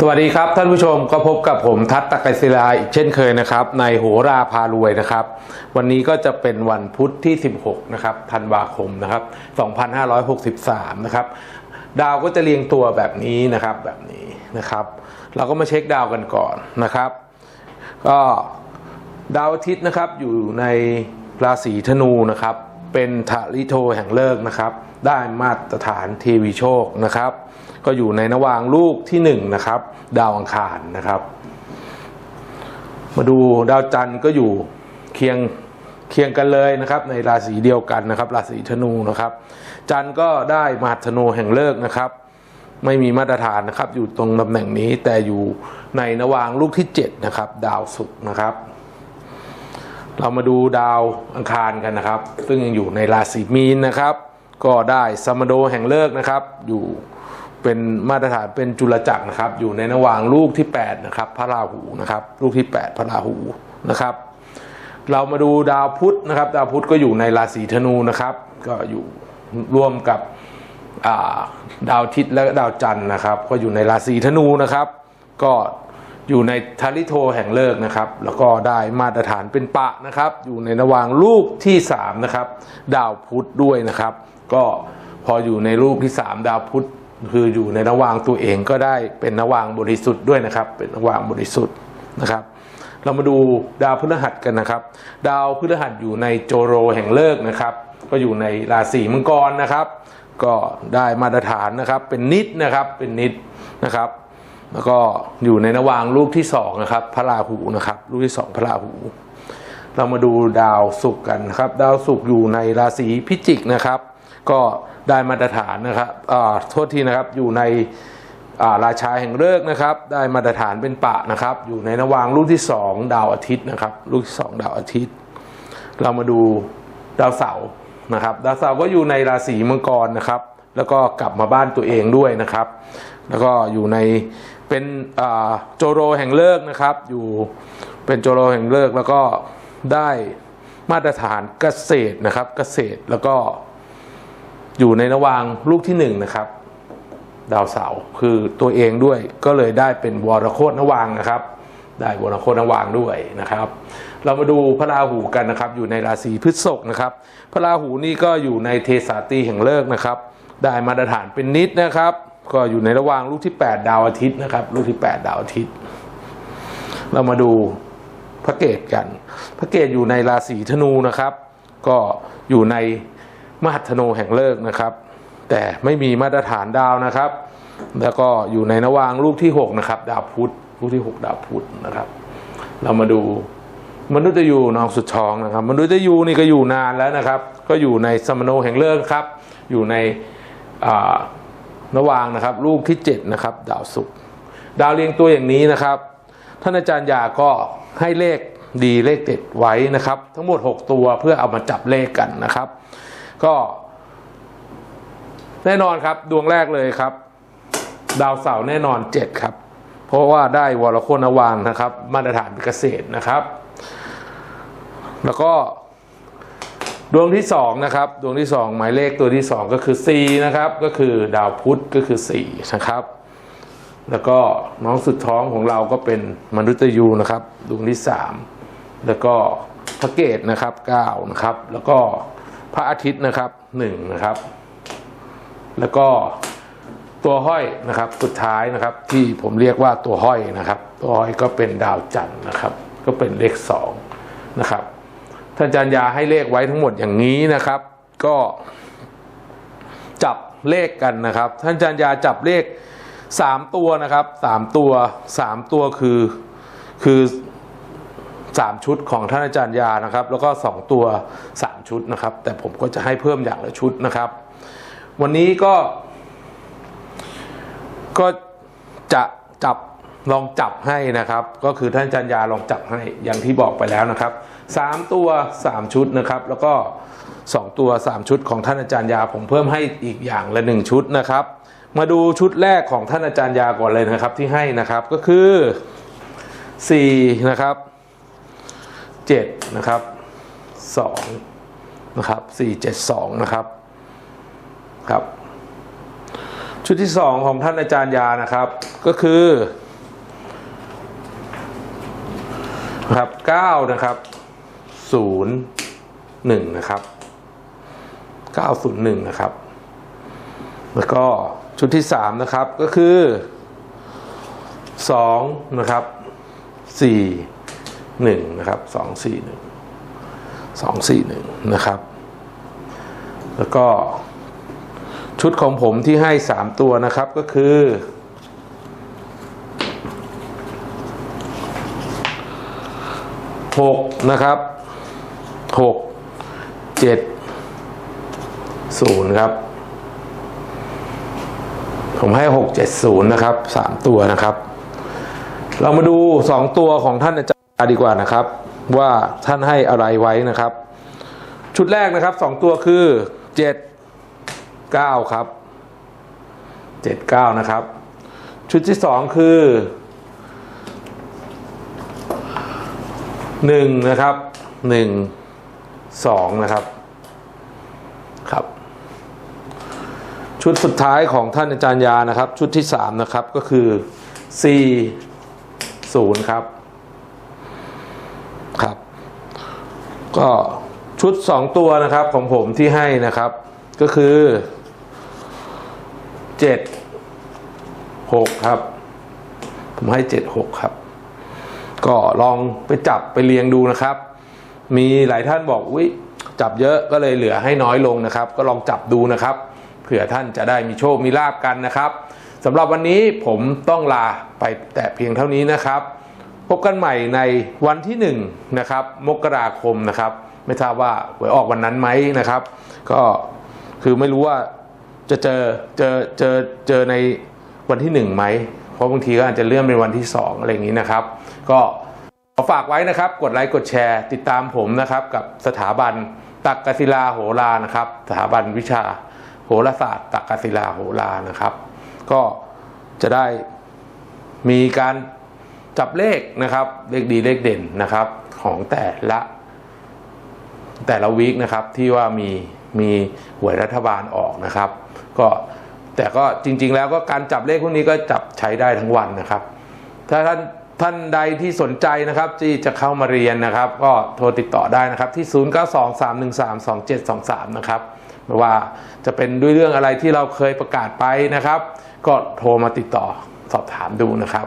สวัสดีครับท่านผู้ชมก็พบกับผมทัศน์ตะกศิลาอีกเช่นเคยนะครับ ในโหราพารวยนะครับ วันนี้ก็จะเป็นวันพุธที่ 16 นะครับธันวาคมนะครับ 2563 นะครับ ดาวก็จะเรียงตัวแบบนี้นะครับแบบนี้นะครับ เราก็มาเช็คดาวกันก่อนนะครับ ก็ดาวอาทิตย์นะครับอยู่ในราศีธนูนะครับ เป็นทาริโทแห่งเลิกนะครับ ได้มาตรฐานเทวีโชคนะครับ ก็อยู่ในนวางลูกที่หนึ่งนะครับดาวอังคารนะครับ มาดูดาวจันทร์ก็อยู่เคียงเคียงกันเลยนะครับ ในราศีเดียวกันนะครับ ราศีธนูนะครับ จันทร์ก็ได้มาธนูแห่งเลิกนะครับไม่มีมาตรฐานนะครับ อยู่ตรงตำแหน่งนี้แต่อยู่ในนวางลูกที่ 7 นะครับ ดาวศุกร์นะครับ เรามาดูดาวอังคารกันนะครับ ซึ่งยังอยู่ในราศีมีนนะครับ ก็ได้สมโดแห่งเลิกนะครับ อยู่ เป็นมาตรฐานเป็นจุลจักรนะครับ อยู่ในระหว่างลูกที่8นะครับพระราหูนะครับ ลูกที่ 8 พระราหูนะครับ เรามาดูดาวพุธนะครับ ดาวพุธก็อยู่ในราศีธนูนะครับ ก็อยู่ร่วมกับาดาวทิตและดาวจันทร์นะครับ ก็อยู่ในราศีธนูนะครับ ก็อยู่ในทาริโทแห่งเลิกนะครับ แล้วก็ได้มาตรฐานเป็นปะนะครับ อยู่ในระหว่างลูกที่3นะครับ ดาวพุธด้วยนะครับ ก็พออยู่ในลูกที่ 3 ดาวพุธ คืออยู่ในระหว่างตัวเองก็ได้เป็นระหว่างบริสุทธิ์ด้วยนะครับ เป็นระหว่างบริสุทธิ์นะครับ เรามาดูดาวพฤหัสกันนะครับ ดาวพฤหัสอยู่ในโจโรแห่งเลิกนะครับ ก็อยู่ในราศีมังกรนะครับ ก็ได้มาตรฐานนะครับ เป็นนิดนะครับเป็นนิดนะครับ แล้วก็อยู่ในระหว่างลูกที่สองนะครับ พระราหูนะครับลูกที่สองพระราหูเรามาดูดาวศุกร์กันนะครับ ดาวศุกร์อยู่ในราศีพิจิกนะครับ ก็ได้มาตรฐานนะครับโทษทีนะครับอยู่ในาราชาแห่งเลิกนะครับ ได้มาตรฐานเป็นปะนะครับ อยู่ในระหว่างลูกที่สองดาวอาทิตย์นะครับ ลูกที่สองดาวอาทิตย์ เรามาดูดาวเสาร์นะครับ ดาวเสาร์ก็อยู่ในราศีมังกรนะครับ แล้วก็กลับมาบ้านตัวเองด้วยนะครับ แล้วก็อยู่ในเป็นโจโรแห่งเลิกนะครับ อยู่เป็นโจโรแห่งเลิกแล้วก็ได้มาตรฐานเกษตรนะครับเกษตรแล้วก็ อยู่ในระหว่างลูกที่หนึ่งนะครับ ดาวเสาร์คือตัวเองด้วยก็เลยได้เป็นวรโคตนวางนะครับ ได้วรโคตนวางด้วยนะครับ เรามาดูพระราหูกันนะครับ อยู่ในราศีพฤษภนะครับ พระราหูนี่ก็อยู่ในเทสาตีแห่งเลิกนะครับ ได้มาตรฐานเป็นนิดนะครับ ก็อยู่ในระหว่างลูกที่ 8 ดาวอาทิตย์นะครับ ลูกที่ 8 ดาวอาทิตย์ เรามาดูพระเกตกัน พระเกตอยู่ในราศีธนูนะครับ ก็อยู่ใน มหัธนูแห่งเลิกนะครับ แต่ไม่มีมาตรฐานดาวนะครับ แล้วก็อยู่ในระหว่างลูกที่ 6 นะครับ ดาวพุธลูกที่ 6 ดาวพุธนะครับ เรามาดูมนุษย์จะอยู่น้องสุดท้องนะครับ มนุษย์จะอยู่นี่ก็อยู่นานแล้วนะครับ ก็อยู่ในสมโนแห่งเลิกครับ อยู่ในอ่าระหว่างนะครับ ลูกที่7นะครับ ดาวศุกร์ดาวเรียงตัวอย่างนี้นะครับท่านอาจารย์ยาก็ให้เลขดีเลขเด็ดไว้นะครับ ทั้งหมด 6 ตัวเพื่อเอามาจับเลขกันนะครับ ก็แน่นอนครับ ดวงแรกเลยครับ ดาวเสาร์แน่นอน7ครับ เพราะว่าได้วรโคนวางนะครับ มาตรฐานเกษตรนะครับ แล้วก็ดวงที่2นะครับดวงที่2หมายเลขตัวที่2ก็คือ4นะครับก็คือดาวพุธก็คือ4นะครับ แล้วก็น้องสุดท้องของเราก็เป็นมนุษย์ยูนะครับดวงที่3แล้วก็พระเกตนะครับ9นะครับ แล้วก็ พระอาทิตย์นะครับ1นะครับ แล้วก็ตัวห้อยนะครับสุดท้ายนะครับ ที่ผมเรียกว่าตัวห้อยนะครับ ตัวห้อยก็เป็นดาวจันทร์นะครับ ก็เป็นเลข2นะครับท่านอาจารย์ยาให้เลขไว้ทั้งหมดอย่างนี้นะครับ ก็จับเลขกันนะครับ ท่านอาจารย์ยาจับเลขสามตัวนะครับสามตัวสามตัวคือคือ สามชุดของท่านอาจารย์ยานะครับ แล้วก็สองตัวสามชุดนะครับ แต่ผมก็จะให้เพิ่มอย่างละชุดนะครับ วันนี้ก็ ก็จะจับลองจับให้นะครับ ก็คือท่านอาจารย์ยาลองจับให้อย่างที่บอกไปแล้วนะครับสามตัวสามชุดนะครับ แล้วก็สองตัวสามชุดของท่านอาจารย์ยา ผมเพิ่มให้อีกอย่างละหนึ่งชุดนะครับ มาดูชุดแรกของท่านอาจารย์ยาก่อนเลยนะครับที่ให้นะครับก็คือ4นะครับ 7นะครับ2นะครับ472นะครับครับ ชุดที่ 2 ของท่านอาจารย์ยานะครับ ก็คือครับ9นะครับ01นะครับ901นะครับ แล้วก็ชุดที่ 3 นะครับก็คือ2นะครับ4 หนึ่งนะครับสองสี่หนึ่งสองสี่หนึ่งนะครับ แล้วก็ชุดของผมที่ให้สามตัวนะครับก็คือหกนะครับหกเจ็ดศูนย์ครับ ผมให้หกเจ็ดศูนย์นะครับสามตัวนะครับ เรามาดูสองตัวของท่านอาจารย์ ดีกว่านะครับว่าท่านให้อะไรไว้นะครับ ชุดแรกนะครับสองตัวคือเจ็ดเก้าครับเจ็ดเก้านะครับ ชุดที่สองคือหนึ่งนะครับหนึ่งสองนะครับครับ ชุดสุดท้ายของท่านอาจารย์ยานะครับ ชุดที่สามนะครับก็คือสี่ศูนย์ครับครับ ก็ชุดสองตัวนะครับของผมที่ให้นะครับ ก็คือเจ็ดหกครับ ผมให้เจ็ดหกครับ ก็ลองไปจับไปเรียงดูนะครับ มีหลายท่านบอกวิจับเยอะก็เลยเหลือให้น้อยลงนะครับ ก็ลองจับดูนะครับเผื่อท่านจะได้มีโชคมีลาบกันนะครับสำหรับวันนี้ผมต้องลาไปแต่เพียงเท่านี้นะครับ พบกันใหม่ในวันที่หนึ่งนะครับมกราคมนะครับ ไม่ทราบว่าหวยออกวันนั้นไหมนะครับ ก็คือไม่รู้ว่าจะเจอเจอเจอเจอในวันที่หนึ่งไหมเพราะบางทีก็อาจจะเลื่อนเป็นวันที่สองอะไรอย่างนี้นะครับ ก็ขอฝากไว้นะครับ กดไลค์กดแชร์ ติดตามผมนะครับ กับสถาบันตักกศิลาโหรานะครับ สถาบันวิชาโหราศาสตร์ตักกศิลาโหรานะครับ ก็จะได้มีการ จับเลขนะครับ เลขดีเลขเด่นนะครับ ของแต่ละแต่ละวีคนะครับที่ว่ามีมีหวยรัฐบาลออกนะครับ ก็แต่ก็จริง ๆ แล้วก็การจับเลขพวกนี้ก็จับใช้ได้ทั้งวันนะครับ ถ้าท่านท่านใดที่สนใจนะครับที่จะเข้ามาเรียนนะครับ ก็โทรติดต่อได้นะครับที่ 0923132723 นะครับไม่ว่าจะเป็นด้วยเรื่องอะไรที่เราเคยประกาศไปนะครับ ก็โทรมาติดต่อสอบถามดูนะครับ